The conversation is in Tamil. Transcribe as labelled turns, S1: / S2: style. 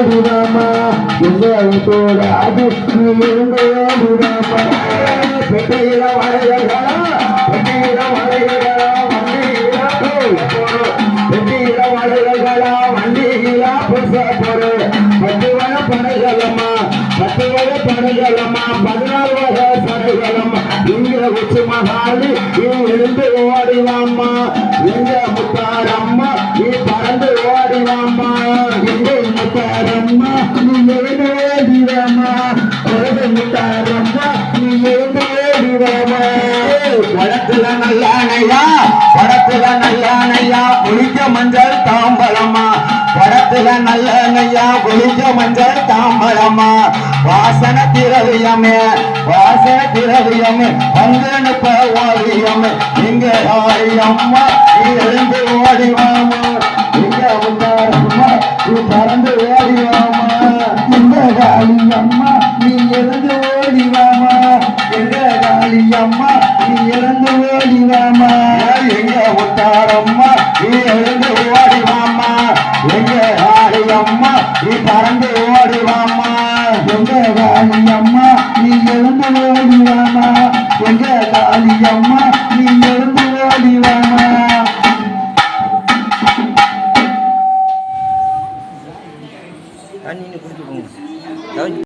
S1: ஓடிடாமா எங்க விட்டோட அது நீ எழுந்து பெட்டையில வளையகளா பெட்டையில வளையகளா வண்டியில போறோம் பெட்டையில வளையகளா வண்டியில புதுச போறோம் பத்து வகை படைகளம்மா பத்து வகை படைகளம்மா பதினாறு வகை படைகளம்மா. இங்க மகாலி நீ எழுந்து ஓடிவாம்மா எங்க முத்தாரம்மா நீ பறந்து ஓடிவாம்மா எங்க முத்தாரம்மா நீ எழுந்து ஓடிவாம்மா உலக முத்தாரம்மா நீ எழுந்து ஓடிவாம்மா படத்துல நல்லானையா படத்துல நல்லானையா குளிக்க மஞ்சள் தாம்பலமா? படத்துல நல்லனையா குளிக்க மஞ்சள் தாம்பலமா? வாசன திரவியமே வாசன திரவியமே அங்கனுப்ப ஓவியமே இங்க அம்மா எழுந்து ஓடிவாமா? இங்க உண்டாரம்மா பறந்து ஓடிவாமா? அம்மா நீ இறந்து ஓடிவாமா எங்க காளி அம்மா நீ இறந்து ஓடிவாமா எங்க ஒட்டாரம்மா நீ இறந்து ஓடிவாமா எங்க காளி அம்மா நீ பறந்து ஓடிவாமா எங்க காளி அம்மா நீ இறந்து ஓடிவாமா எங்க காளி அம்மா நீ இறந்து ஓடிவாமா தண்ணின்னு குடிச்சு போங்க